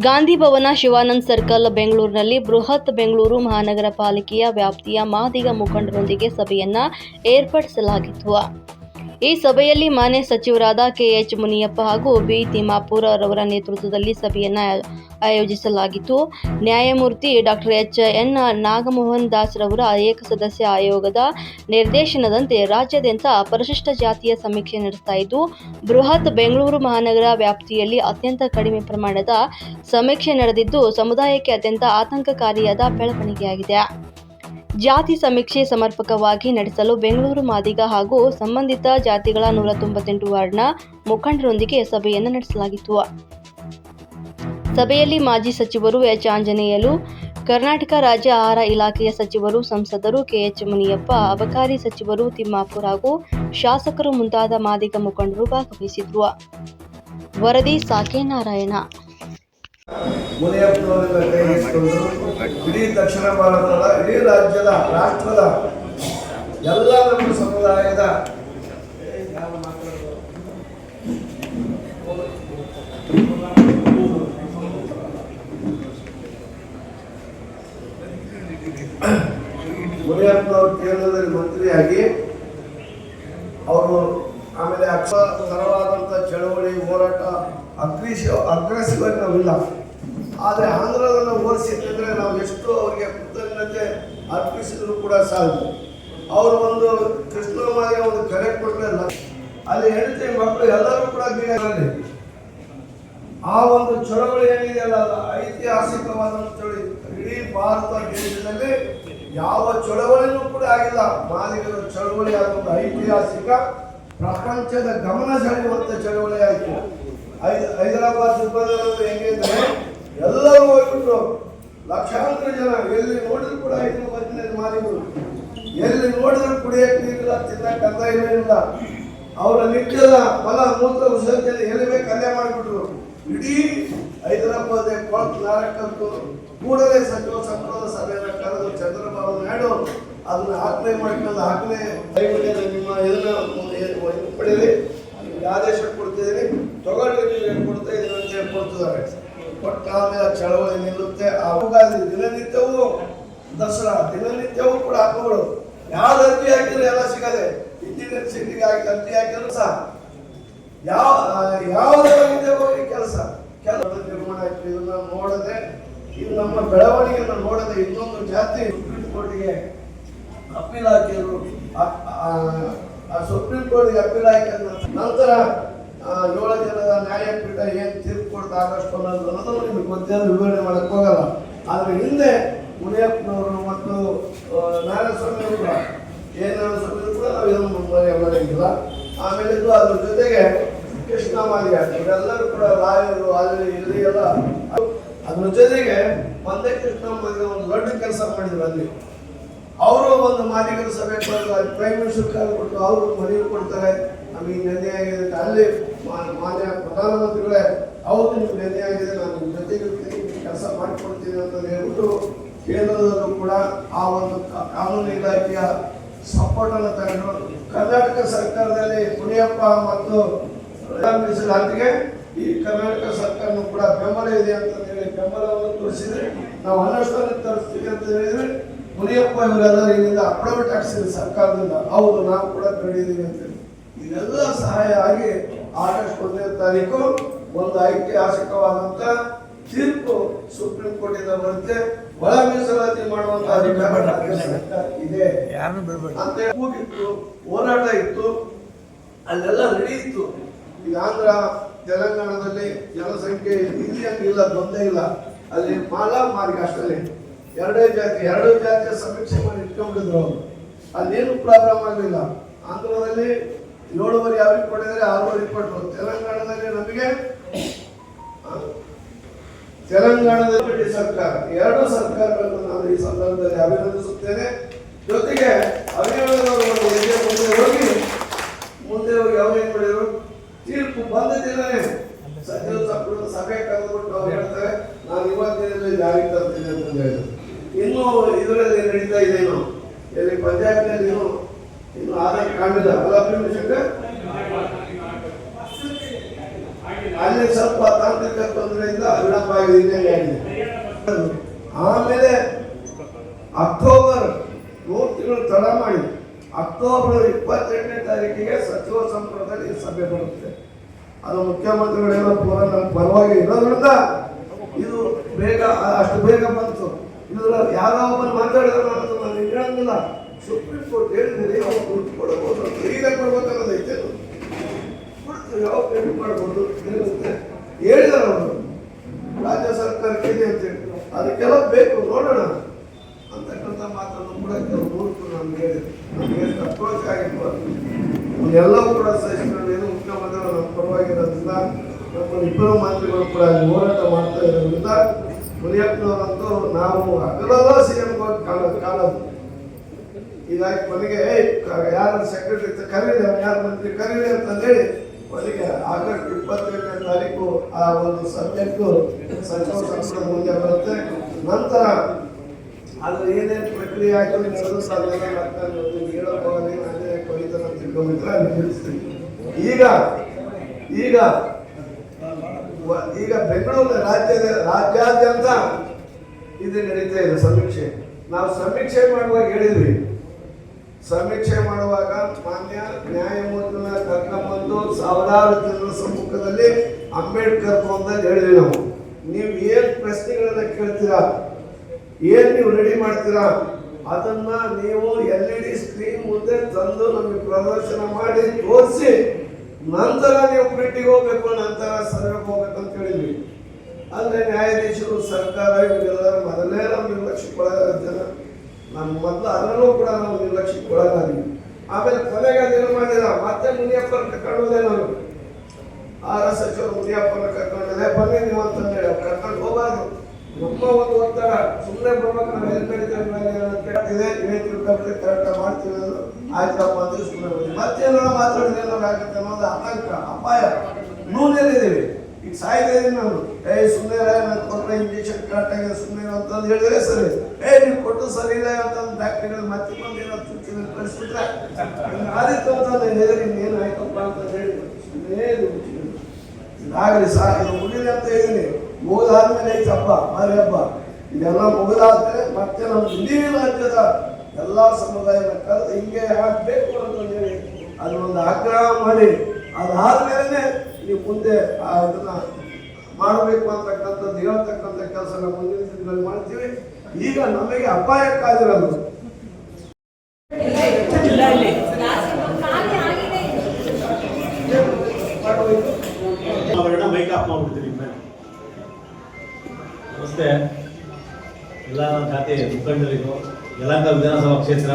ಗಾಂಧಿ ಭವನ Shivanand circle ಬೆಂಗಳೂರಿನಲ್ಲಿ ಬೃಹತ್ ಬೆಂಗಳೂರು ಮಹಾನಗರ ಪಾಲಿಕೆಯ ವ್ಯಾಪ್ತಿಯ ಮಾದಿಗ ಮುಖಂಡರೊಂದಿಗೆ ಸಭೆಯನ್ನ ಏರ್ಪಡಿಸಲಾಗಿತ್ತು. ಈ ಸಭೆಯಲ್ಲಿ ಮಾನ್ಯ ಸಚಿವರಾದ ಕೆಎಚ್ ಮುನಿಯಪ್ಪ ಹಾಗೂ ಬಿ ತಿಮ್ಮಾಪುರ ರವರ ನೇತೃತ್ವದಲ್ಲಿ ಸಭೆಯನ್ನ ಆಯೋಜಿಸಲಾಗಿತ್ತು. ನ್ಯಾಯಮೂರ್ತಿ doctor H N Nagamohan Das ರವರ ಏಕಸದಸ್ಯ ಆಯೋಗದ ನಿರ್ದೇಶನದಂತೆ ರಾಜ್ಯಾದ್ಯಂತ ಪರಿಶಿಷ್ಟ ಜಾತಿಯ ಸಮೀಕ್ಷೆ ನಡೆಸ್ತಾ ಇದ್ದು, ಬೃಹತ್ ಬೆಂಗಳೂರು ಮಹಾನಗರ ವ್ಯಾಪ್ತಿಯಲ್ಲಿ ಅತ್ಯಂತ ಕಡಿಮೆ ಪ್ರಮಾಣದ ಸಮೀಕ್ಷೆ ನಡೆದಿದ್ದು, ಸಮುದಾಯಕ್ಕೆ ಅತ್ಯಂತ ಆತಂಕಕಾರಿಯಾದ ಬೆಳವಣಿಗೆಯಾಗಿದೆ. ಜಾತಿ ಸಮೀಕ್ಷೆ ಸಮರ್ಪಕವಾಗಿ ನಡೆಸಲು ಬೆಂಗಳೂರು ಮಾದಿಗ ಹಾಗೂ ಸಂಬಂಧಿತ ಜಾತಿಗಳ ನೂರ ತೊಂಬತ್ತೆಂಟು ವಾರ್ಡ್ನ ಮುಖಂಡರೊಂದಿಗೆ ಸಭೆಯನ್ನು ನಡೆಸಲಾಗಿತ್ತು. ಸಭೆಯಲ್ಲಿ ಮಾಜಿ ಸಚಿವರು ಎಚ್. ಆಂಜನೇಯಲು, ಕರ್ನಾಟಕ ರಾಜ್ಯ ಆಹಾರ ಇಲಾಖೆಯ ಸಚಿವರು, ಸಂಸದರು ಕೆಎಚ್ ಮುನಿಯಪ್ಪ, ಅಬಕಾರಿ ಸಚಿವರು ತಿಮ್ಮಾಪುರ್ ಹಾಗೂ ಶಾಸಕರು ಮುಂತಾದ ಮಾದಿಗ ಮುಖಂಡರು ಭಾಗವಹಿಸಿದ್ರು. ವರದಿ ಸಾಕೆ ನಾರಾಯಣ. ದಕ್ಷಿಣ ಭಾರತದ ಇಡೀ ರಾಜ್ಯದ, ರಾಷ್ಟ್ರದ ಎಲ್ಲ ನಮ್ಮ ಸಮುದಾಯದ ಮುನಿಯಪ್ಪನವರು ಕೇಂದ್ರದಲ್ಲಿ ಮಂತ್ರಿಯಾಗಿ ಅವರು ಆಮೇಲೆ ಅಕ್ಷ ತರವಾದಂಥ ಚಳವಳಿ, ಹೋರಾಟ ಅಗ್ರೆಸಿವ್ ಅಗ್ರೆಸಿವ್ ನಾವಿಲ್ಲ ಆದರೆ ಆಂಧ್ರದನ್ನು ಹೋಲಿಸಿದ್ರೆ ನಾವು ಎಷ್ಟು ಅವರಿಗೆ ಕೃತಜ್ಞತೆ ಅರ್ಪಿಸಿದ್ರು ಕೂಡ ಸಾಧ್ಯ ಅವರು ಒಂದು ಕೃಷ್ಣಮಾಗೆ ಒಂದು ಕರೆ ಕೊಟ್ಟರೆ ಅಲ್ಲಿ ಹೆಂಡತಿ ಮಕ್ಕಳು ಎಲ್ಲರೂ ಕೂಡ ಬೀಗರಲ್ಲಿ ಆ ಒಂದು ಚಳವಳಿ ಏನಿದೆಯಲ್ಲ ಅಲ್ಲ ಐತಿಹಾಸಿಕವಾದಂಥ ಚಳವಳಿ. ಇಡೀ ಭಾರತ ದೇಶದಲ್ಲಿ ಯಾವ ಚಳವಳಿನೂ ಕೂಡ ಆಗಿಲ್ಲ. ಮಾಲಿಗರ ಚಳವಳಿ ಆದ ಐತಿಹಾಸಿಕ, ಪ್ರಪಂಚದ ಗಮನ ಸೆಳೆಯುವಂಥ ಚಳವಳಿ ಆಯಿತು. ಹೈದರಾಬಾದ್ ದುರ್ಗದಲ್ಲಿ ಹೆಂಗೆ ಎಲ್ಲರೂ ಹೋಗ್ಬಿಟ್ರು. ಲಕ್ಷಾಂತರ ಜನ, ಎಲ್ಲಿ ನೋಡಿದ್ರು ಕೂಡ ಐದು ಹದಿನೈದು ಮಾರಿಗಳು ಎಲ್ಲಿ ನೋಡಿದ್ರು ಕುಡಿಯಕ್ಕೆ ನೀರಿಲ್ಲ, ತಿನ್ನಕ್ಕೆ ಅನ್ನ ಇಲ್ಲ ಅವರ ನಿತ್ಯದ ಬಲ ಮೂತ್ರ, ವಿಸರ್ಜನೆ ಎಲ್ಲಿ ಬೇಕು ಅಲ್ಲೇ ಮಾಡಿಬಿಟ್ರು. ಇಡೀ ಹೈದರಾಬಾದ್ ಕೊಳತು ನಾರಕ್ಕಂತು ಕೂಡಲೇ ಸಚಿವ ಸಂಪುಟದ ಸಭೆಯನ್ನು ಕರೆದು ಚಂದ್ರಬಾಬು ನಾಯ್ಡು ಅದನ್ನ ಆಜ್ಞೆ ಮಾಡಿಕೊಂಡು ಹಾಕಲೇ ನಿಮ್ಮ ಇದನ್ನ ಪಡೆಯಲಿ ಆದೇಶ ಕೊಡ್ತಿದ್ದೀನಿ. ತಗೊಳ್ಳಿ ನೀವು ಏನು ಕೊಡ್ತಾ ಇದೀನಿ ಅಂತ ಹೇಳಿ ಆಮೇಲೆ ಚಳವಳಿ ನಿಲ್ಲುತ್ತೆ. ಉಗಾದಿ ದಿನನಿತ್ಯವೂ ದಸರಾ, ದಿನನಿತ್ಯವೂ ಕೂಡ ಹಬ್ಬಗಳು. ಯಾವ ಅರ್ಜಿ ಹಾಕಿದ್ರೆ ಎಲ್ಲ ಸಿಗದೆ. ಇಂಜಿನಿಯರ್ ಸಿಟಿಗೆ ಹಾಕಿ ಅರ್ಜಿ ಹಾಕಿದ್ರು ಸಹ. ಯಾವ ಯಾವುದೇ ಹೋಗಿ ಕೆಲಸ. ಕೆಲಸ ನಿರ್ಮಾಣ ಆಯ್ತು. ಇದನ್ನ ನೋಡದೆ, ಇದು ನಮ್ಮ ಬೆಳವಣಿಗೆಯನ್ನು ನೋಡದೆ ಇನ್ನೊಂದು ಜಾತಿ ಸುಪ್ರೀಂ ಕೋರ್ಟ್ಗೆ ಅಪೀಲ್ ಹಾಕಿದ್ರು. ಸುಪ್ರೀಂ ಕೋರ್ಟ್ಗೆ ಅಪೀಲ್ ಹಾಕಿದ ನಂತರ ಏಳು ಜನದ ನ್ಯಾಯಪೀಠ ಏನ್ ತೀರ್ಪು ಕೊಡ್ತಾ ಆಗಸ್ಟ್ ಅನ್ನೋದು ನಿಮಗೆ ಗೊತ್ತಿರೋ ವಿವರಣೆ ಮಾಡಕ್ ಹೋಗಲ್ಲ. ಆದ್ರೆ ಹಿಂದೆ ಮುನಿಯಪ್ಪನವರು ಮತ್ತು ಆ, ನಾರಾಯಣಸ್ವಾಮಿ ಅವರು ಕೂಡ ಎ ಕೂಡ ನಾವು ಇದನ್ನು ಮರೆಯ ಮರೆಯಂಗಿಲ್ಲ. ಆಮೇಲೆ ಅದ್ರ ಜೊತೆಗೆ ಕೃಷ್ಣ ಮಾಲಿಯ ಇವರೆಲ್ಲರೂ ಕೂಡ ರಾಯರು ಅಲ್ಲಿ ಇಲ್ಲಿ ಎಲ್ಲ ಅದ್ರ ಜೊತೆಗೆ ಒಂದೇ ಕೃಷ್ಣ ಮಾಲಿಯ ಒಂದು ದೊಡ್ಡ ಕೆಲಸ ಮಾಡಿದ್ರು ಅಲ್ಲಿ. ಅವರು ಒಂದು ಮಾಲಿಕರ ಸಭೆ ಕರೆದು ಪ್ರೈಮ್ ಮಿನಿಸ್ಟರ್ ಕಾಲ್ ಕೊಟ್ಟು ಅವರು ಮನವಿ ಕೊಡ್ತಾರೆ ನಮಗೆ ನೆನ್ನೆ ಅಲ್ಲಿ ಮಾನ್ಯ ಪ್ರಧಾನಮಂತ್ರಿಗಳೇ ಹೌದು ನಿಮ್ಗೆ ನೆನ್ನೆ ಆಗಿದೆ, ನಾನು ನಿಮ್ಮ ಜೊತೆಗೆ ಕೆಲಸ ಮಾಡಿಕೊಡ್ತೀನಿ ಅಂತ ಹೇಳ್ಬಿಟ್ಟು ಕೇಂದ್ರದಲ್ಲೂ ಕೂಡ ಆ ಒಂದು ಕಾನೂನು ಇಲಾಖೆಯ ಸಪೋರ್ಟ್ ಅನ್ನು ತಗೊಂಡು ಕರ್ನಾಟಕ ಸರ್ಕಾರದಲ್ಲಿ ಮುನಿಯಪ್ಪ ಮತ್ತು ಮೀಸಲಾತಿಗೆ ಈ ಕರ್ನಾಟಕ ಸರ್ಕಾರನೂ ಕೂಡ ಬೆಂಬಲ ಇದೆ ಅಂತ ಹೇಳಿ ಬೆಂಬಲವನ್ನು ತೋರಿಸಿದ್ರೆ ನಾವು ಅನ್ನಷ್ಟನ್ನು ತರಿಸ್ತೀವಿ ಅಂತ ಹೇಳಿದ್ರೆ ಮುನಿಯಪ್ಪ ಇವರೆಲ್ಲ ಇಲ್ಲಿಂದ ಅಪ್ಡೇಟ್ ಹಾಕ್ಸಿದ್ರು ಸರ್ಕಾರದಿಂದ ಹೌದು, ನಾವು ಕೂಡ ಕಂಡಿದ್ದೀವಿ ಅಂತ ಹೇಳಿ. ಇದೆಲ್ಲ ಸಹಾಯ ಆಗಿ ಆಗಸ್ಟ್ ಒಂದನೇ ತಾರೀಕು ಒಂದು ಐತಿಹಾಸಿಕವಾದಂತ ತೀರ್ಪು ಸುಪ್ರೀಂ ಕೋರ್ಟಿಂದ ಬರುತ್ತೆ. ಒಳ ಮೀಸಲಾತಿ ಮಾಡುವಂತ ಅಧಿಕಾರ ಇದೆ. ಅಂತ ಕೂಗಿತ್ತು ಹೋರಾಟ ಇತ್ತು ಅಲ್ಲೆಲ್ಲ ನಡೆಯಿತು ಈಗ ಆಂಧ್ರ ತೆಲಂಗಾಣದಲ್ಲಿ ಜನಸಂಖ್ಯೆ ಇಲ್ಲ ದ್ವಂದ್ವ ಇಲ್ಲ. ಅಲ್ಲಿ ಮಾಲಾ ಮಾರ್ಗ ಅಷ್ಟೇ ಎರಡೇ ಜಾತಿ ಎರಡು ಜಾತಿಯ ಸಮೀಕ್ಷೆ ಮಾಡಿ ಇಟ್ಕೊಂಡಿದ್ರು ಅವರು. ಅಲ್ಲೇನು ಪ್ರಾಬ್ಲಮ್ ಆಗಲಿಲ್ಲ. ಆಂಧ್ರದಲ್ಲಿ ಏಳುವರೆ ಯಾರಿಗೆ ಕೊಟ್ಟಿದ್ದಾರೆ? ಆರೂವರೆ ಕೊಟ್ಟರು ತೆಲಂಗಾಣದಲ್ಲಿ ನಮಗೆ ತೆಲಂಗಾಣದ ಸರ್ಕಾರ, ಎರಡು ಸರ್ಕಾರಗಳನ್ನು ನಾನು ಈ ಸಂದರ್ಭದಲ್ಲಿ ಅಭಿನಂದಿಸುತ್ತೇನೆ. ಜೊತೆಗೆ ಹೆಜ್ಜೆ ಮುಂದೆ ಹೋಗಿ ಮುಂದೆ ಹೋಗಿ ಅವ್ರೇನ್ ಮಾಡಿದ್ರು? ತೀರ್ಪು ಬಂದಿದ್ದೇನೆ ಸಚಿವ ಸಂಪುಟದ ಸಭೆ ಕರೆದುಬಿಟ್ಟು ಅವ್ರು ಹೇಳ್ತಾರೆ, ನಾನು ಇವತ್ತಿನಿಂದ ಜಾರಿಗೆ ತರ್ತೀನಿ ಅಂತ ಹೇಳಿದ್ರು. ಇನ್ನು ಇದರಲ್ಲಿ ನಡೀತಾ ಇದೇನು ಇಲ್ಲಿ ಪಂಜಾಬ್ನಲ್ಲಿ ಇನ್ನು ಕಾಣಿಲ್ಲ ಅಲ್ಲ ಅಲ್ಲಿ ಸ್ವಲ್ಪ ತಾಂತ್ರಿಕ ತೊಂದರೆಯಿಂದ ವಿಳಂಬ ಆಗಿದೆ. ಆಮೇಲೆ ಅಕ್ಟೋಬರ್ ಮೂರು ತಿಂಗಳು ತಡ ಮಾಡಿ ಅಕ್ಟೋಬರ್ ಇಪ್ಪತ್ತೆಂಟನೇ ತಾರೀಕಿಗೆ ಸಚಿವ ಸಂಪುಟದಲ್ಲಿ ಸಭೆ ಬರುತ್ತೆ. ಅದು ಮುಖ್ಯಮಂತ್ರಿಗಳೆಲ್ಲ ಪೂರ ನಮ್ಮ ಪರವಾಗಿ ಇರೋದ್ರಿಂದ ಇದು ಬೇಗ, ಅಷ್ಟು ಬೇಗ ಬಂತು. ಇದ್ರ ಯಾರೋ ಒಬ್ಬರು ಮಾತಾಡಿದ್ರು ನಾನು ಹೇಳಂಗಿಲ್ಲ ಸುಪ್ರೀಂ ಕೋರ್ಟ್ ಹೇಳಿದ್ರೆ ಯಾವ ದುಡ್ಡು ಕೊಡಬಹುದು ಈಗ ಕೊಡ್ಬೇಕನ್ನೋದೈತೆ. ಕೊಡ್ತೀವಿ ಯಾವ ಪೇಮೆಂಟ್ ಏನಿರುತ್ತೆ ಹೇಳಿದಾರೆ ಅವರು. ರಾಜ್ಯ ಸರ್ಕಾರಕ್ಕೆ ಇದೆ ಅಂತ ಹೇಳಿ. ಅದಕ್ಕೆಲ್ಲ ಬೇಕು, ನೋಡೋಣ. ಅಂತಕ್ಕಂಥ ಮಾತನ್ನು ಕೂಡ ಕೆಲವು ಮೂರ್ತು ನಾನು ಹೇಳಿದ್ರು ನಮಗೆ ಅಪ್ರೋಚ್ ಆಗಿರ್ಬಾರ್ದು ಎಲ್ಲವೂ ಕೂಡ ಸಹಿಸಿಕೊಂಡು ಏನು ಮುಖ್ಯಮಂತ್ರಿಗಳು ನಮ್ಮ ಪರವಾಗಿರೋದ್ರಿಂದ ನಮ್ಮ ಇಬ್ಬರು ಮಂತ್ರಿಗಳು ಕೂಡ ಅಲ್ಲಿ ಹೋರಾಟ ಮಾಡ್ತಾ ಇರೋದ್ರಿಂದ ಮುನಿಯಪ್ಪನವರಂತೂ ನಾವು ಹಗಲೆಲ್ಲ ಸಿ ಎಂ ಕಾಣೋದು ಕಾಣೋದು. ಹೀಗಾಗಿ ಕೊನೆಗೆ ಯಾರು ಸೆಕ್ರೆಟರಿ ಕರೀಲಿ ಯಾರು ಮಂತ್ರಿ ಕರೀಲಿ ಅಂತಂದೇಳಿ ಕೊನೆಗೆ ಆಗಸ್ಟ್ ಇಪ್ಪತ್ತೇಳನೇ ತಾರೀಕು ಆ ಒಂದು ಸಬ್ಜೆಕ್ಟು ಸಚಿವ ಸಂಪುಟದ ಮುಂದೆ ಬರುತ್ತೆ. ನಂತರ ಅದ್ರ ಏನೇನು ಪ್ರಕ್ರಿಯೆ ಆಯ್ತು ನಡೆದು ಸಾಧ್ಯ ಹೇಳಕ್ ಹೋಗಲಿ ನಾನೇ ಕೊಯ್ತಾನ ತಿಳ್ಕೊಂಬಿಟ್ರೆ ಅಲ್ಲಿ ನಿಲ್ಲಿಸ್ತೀನಿ. ಈಗ ಈಗ ಈಗ ಬೆಂಗಳೂರು ರಾಜ್ಯದ, ರಾಜ್ಯಾದ್ಯಂತ ಇದು ನಡೀತಾ ಇದೆ ಸಮೀಕ್ಷೆ. ನಾವು ಸಮೀಕ್ಷೆ ಮಾಡುವಾಗ ಹೇಳಿದ್ವಿ. ಸಮೀಕ್ಷೆ ಮಾಡುವಾಗ ಮಾನ್ಯ ನ್ಯಾಯಮೂರ್ತಿನ ಕರ್ಕೊಂಬಂದು ಸಾವಿರಾರು ಜನರ ಸಮ್ಮುಖದಲ್ಲಿ ಅಂಬೇಡ್ಕರ್ ಭವನದಲ್ಲಿ ಹೇಳಿದ್ವಿ ನಾವು. ನೀವು ಏನ್ ಪ್ರಶ್ನೆಗಳನ್ನ ಕೇಳ್ತೀರಾ? ಏನ್ ನೀವು ರೆಡಿ ಮಾಡ್ತೀರಾ? ಅದನ್ನ ನೀವು ಎಲ್ ಇ ಡಿ ಸ್ಕ್ರೀನ್ ಮುಂದೆ ತಂದು ನಮಗೆ ಪ್ರದರ್ಶನ ಮಾಡಿ ತೋರಿಸಿ ನಂತರ ನೀವು ಪ್ರಿಂಟಿಗೆ ಹೋಗ್ಬೇಕು, ನಂತರ ಸರ್ವೆಗೆ ಹೋಗ್ಬೇಕು ಅಂತ ಹೇಳಿದ್ವಿ. ಅಂದ್ರೆ ನ್ಯಾಯಾಧೀಶರು, ಸರ್ಕಾರ, ಇವರೆಲ್ಲರೂ ಮೊದಲೇ ನಿರ್ಲಕ್ಷ್ಯಕ್ಕೆ ಒಳಗಾದ ಜನ ನಮ್ಮ ಮೊದಲು ಅದರಲ್ಲೂ ಕೂಡ ನಾವು ನಿರ್ಲಕ್ಷ್ಯಕ್ಕೆ ಒಳಗಾದ್ವಿ. ಆಮೇಲೆ ಕೊನೆಗೆ ಅದೇನು ಮಾಡಿದ, ಮತ್ತೆ ಮುನಿಯಪ್ಪನ ಕರ್ಕೊಂಡೋದೆ ನಾನು. ಆರ ಸಚಿವರು ಮುನಿಯಪ್ಪನ ಕರ್ಕೊಂಡೋದೆ ಬನ್ನಿ ನೀವು ಅಂತಂದು ಹೇಳಿ ಅವ್ರು ಕರ್ಕೊಂಡು ಹೋಗಬಾರ್ದು. ನಮ್ಮ ಒಂದು ಒತ್ತಡ ಸುಮ್ಮನೆ ಬರ್ಬೇಕು, ನಾವು ಎಲ್ಲಿ ನಡೀತೇವೆ ಇದೆ ಕೇಳ್ತಿದೆ ಇವೇ ಕರೆಕ್ಟ್ ಮಾಡ್ತೀವಿ ಅದು. ಆಯ್ತಪ್ಪ ಅಂತ ಸುಮ್ಮನೆ ಮತ್ತೆ ಮತ್ತೇನಾರ ಮಾತಾಡಿದ್ರೆ ಏನಾರು ಆಗುತ್ತೆ ಅನ್ನೋದು ಆತಂಕ, ಅಪಾಯ. ನೂನೇನಿದ್ದೀವಿ ಈಗ ಸಾಯ್ತಾ ಇದೀನಿ ನಾನು. ಏಯ್ ಸುಮ್ಮನೆ ನಾನು ಕೊಟ್ಟರೆ ಇಂಜೆಕ್ಷನ್ ಕರೆಕ್ಟ್ ಆಗಿದೆ ಸುಮ್ಮನೆ ಅಂತಂದು ಹೇಳಿದ್ರೆ ಸರಿ. ಏಯ್ ನೀವು ಕೊಟ್ಟು ಸರಿ ಇಲ್ಲ ಅಂತಂದು ಡಾಕ್ಟರ್ಗಳು ಮತ್ತೆ ಬಂದು ಏನೋ ಚುಚ್ಚಿನ ಕಳಿಸ್ಬಿಟ್ರೆ. ಆದಿತ್ತು ಅಂತ ಹೇಳಿ ಏನು ಆಯ್ತಪ್ಪ ಅಂತ ಹೇಳಿ ಏನು ಆಗಲಿ ಸಾಕು ಮುಗಿಲಿ ಅಂತ ಹೇಳಿದ್ದೀನಿ. ಮುಗಿದಾದ್ಮೇಲೆ ಐತೆ ಹಬ್ಬ ಮಾರಿ ಹಬ್ಬ. ಇದೆಲ್ಲ ಮುಗಿದಾದ್ಮೇಲೆ ಮತ್ತೆ ನಮ್ಮ ಇಡೀ ರಾಜ್ಯದ ಎಲ್ಲ ಸಮುದಾಯನ ಕರೆದು ಹಿಂಗೆ ಆಗ್ಬೇಕು ಅಂತ ಹೇಳಿ ಅದನ್ನೊಂದು ಆಗ್ರಹ ಮಾಡಿ. ಅದಾದ್ಮೇಲೆ ನೀವು ಮುಂದೆ ಅದನ್ನ ಮಾಡಬೇಕು ಅಂತಕ್ಕಂಥದ್ದು, ಹೇಳ್ತಕ್ಕಂಥ ಕೆಲಸ ನಾವು ಮುಂದಿನ ದಿನಗಳಲ್ಲಿ ಮಾಡ್ತೀವಿ. ಈಗ ನಮಗೆ ಅಪಾಯಕ್ಕಾಗಿರಲ್ಲ ಅವರನ್ನ ಮೈಕ್ ಆಫ್ ಮಾಡ್ಬಿಡ್ತೀನಿ. ನಮಸ್ತೆ ಎಲ್ಲ ಖಾತೆ ಮುಖಂಡರಿಗೂ ಯಲಹಂಕ ವಿಧಾನಸಭಾ ಕ್ಷೇತ್ರ